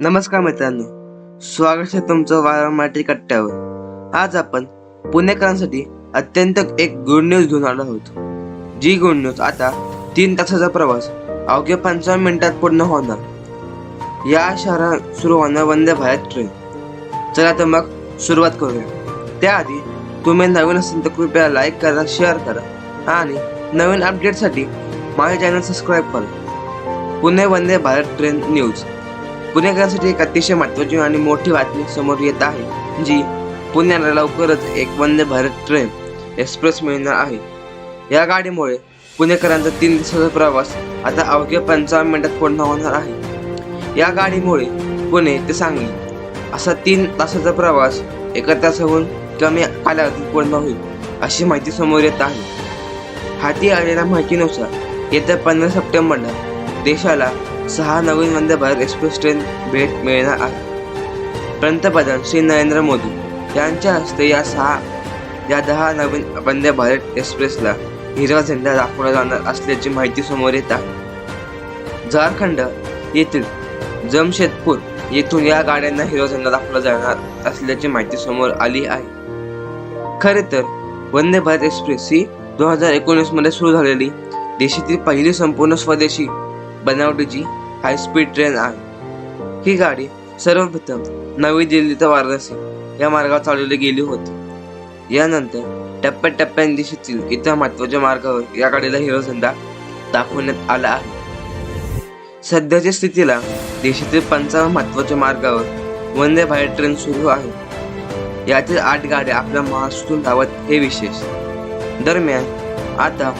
नमस्कार मित्रांनो. स्वागत आहे तुमचं वारंवारटी कट्ट्यावर. आज आपण पुणेकरांसाठी अत्यंत एक गुड न्यूज घेऊन आलो आहोत. जी गुड न्यूज आता तीन तासाचा प्रवास अवघ्या पंचावन्न मिनिटात पूर्ण होणार. या शहरात सुरू होणार वंदे भारत ट्रेन चला तर मग सुरुवात करूया. त्याआधी तुम्ही नवीन असेल तर कृपया लाईक करा शेअर करा आणि नवीन अपडेटसाठी माझे चॅनल सबस्क्राईब करा. पुणे वंदे भारत ट्रेन न्यूज पुणेकरांसाठी एक अतिशय महत्वाची आणि मोठी बातमी समोर येत आहे जी पुण्याला लवकरच एक वंदे भारत ट्रेन एक्सप्रेस मिळणार आहे. या गाडीमुळे पुणेकरांचा तीन दिवसाचा प्रवास आता अवघ्या पंचावन्न मिनिटात पूर्ण होणार आहे. या गाडीमुळे पुणे ते सांगली असा तीन तासाचा प्रवास एका तासाहून कमी कालावधीत पूर्ण होईल अशी माहिती समोर येत आहे. हाती आलेल्या माहितीनुसार येत्या पंधरा सप्टेंबरला देशाला सहा नवीन वंदे भारत एक्सप्रेस ट्रेन भेट मिळणार आहे. पंतप्रधान श्री नरेंद्र मोदी यांच्या हस्ते या सहा या दहा नवीन वंदे भारत एक्सप्रेसला हिरवा झेंडा दाखवला जाणार असल्याची माहिती समोर येत आहे. झारखंड येथील जमशेदपूर येथून या गाड्यांना हिरवा झेंडा दाखवला जाणार असल्याची माहिती समोर आली आहे. खरे तर वंदे भारत एक्सप्रेस ही दोन हजार एकोणीसमध्ये सुरू झालेली देशातील पहिली संपूर्ण स्वदेशी बनावटीची हायस्पीड ट्रेन आहे. ही गाडी सर्वप्रथम नवी दिल्ली ते वाराणसी या मार्गावर चालवली गेली होती. यानंतर टप्प्याटप्प्याने देशातील इतर महत्त्वाच्या मार्गावर या गाडीला हिरो झेंडा दाखवण्यात आला आहे. सध्याच्या स्थितीला देशातील पंचावन्न महत्त्वाच्या मार्गावर वंदे भारत ट्रेन सुरू आहे. यातील आठ गाड्या आपल्या महाराष्ट्रातून धावत हे विशेष. दरम्यान आता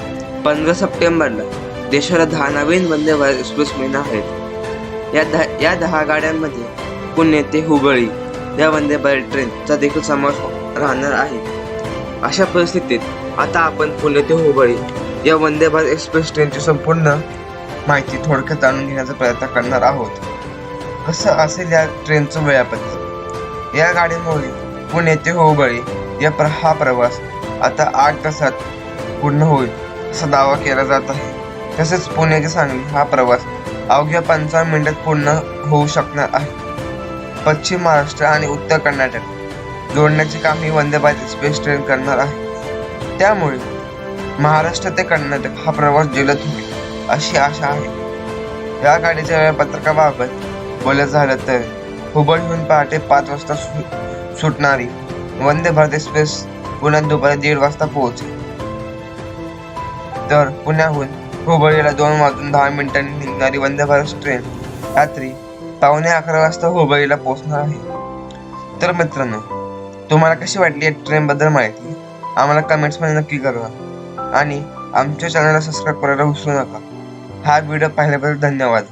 पंधरा सप्टेंबरला देशाला दहा नवीन वंदे भारत एक्सप्रेस मिळणार आहेत. या दहा या दहा गाड्यांमध्ये पुणे ते हुबळी या वंदे भारत ट्रेनचा देखील समावेश राहणार आहे. अशा परिस्थितीत आता आपण पुणे ते हुबळी या वंदे भारत एक्सप्रेस ट्रेनची संपूर्ण माहिती थोडक्यात जाणून घेण्याचा प्रयत्न करणार आहोत. कसं असेल या ट्रेनचं वेळापत्रक? या गाडीमुळे पुणे ते हुबळी या प्र हा प्रवास आता आठ तासात पूर्ण होईल असा दावा केला जात आहे. तसेच पुणे ते सांगली हा प्रवास अवघ्या पंचावन्न मिनिटात पूर्ण होऊ शकणार आहे. पश्चिम महाराष्ट्र आणि उत्तर कर्नाटक जोडण्याचे काम ही वंदे भारत एक्सप्रेस ट्रेन करणार आहे. त्यामुळे महाराष्ट्र ते कर्नाटक हा प्रवास जलद होईल अशी आशा आहे. या गाडीच्या वेळापत्रकाबाबत बोलत झालं तर हुबळहून पहाटे पाच वाजता सु सुटणारी वंदे भारत एक्सप्रेस पुण्यात दुपारी दीड वाजता पोहोचेल. तर पुण्याहून हुबळीला दोन वाजून दहा मिनिटांनी निघणारी वंदे भारत ट्रेन रात्री पावणे अकरा वाजता हुबळीला पोहोचणार आहे. तर मित्रांनो तुम्हाला कशी वाटली या ट्रेनबद्दल माहिती? आम्हाला कमेंट्समध्ये नक्की करा आणि आमच्या चॅनलला सबस्क्राईब करायला विसरू नका. हा व्हिडिओ पाहिल्याबद्दल धन्यवाद.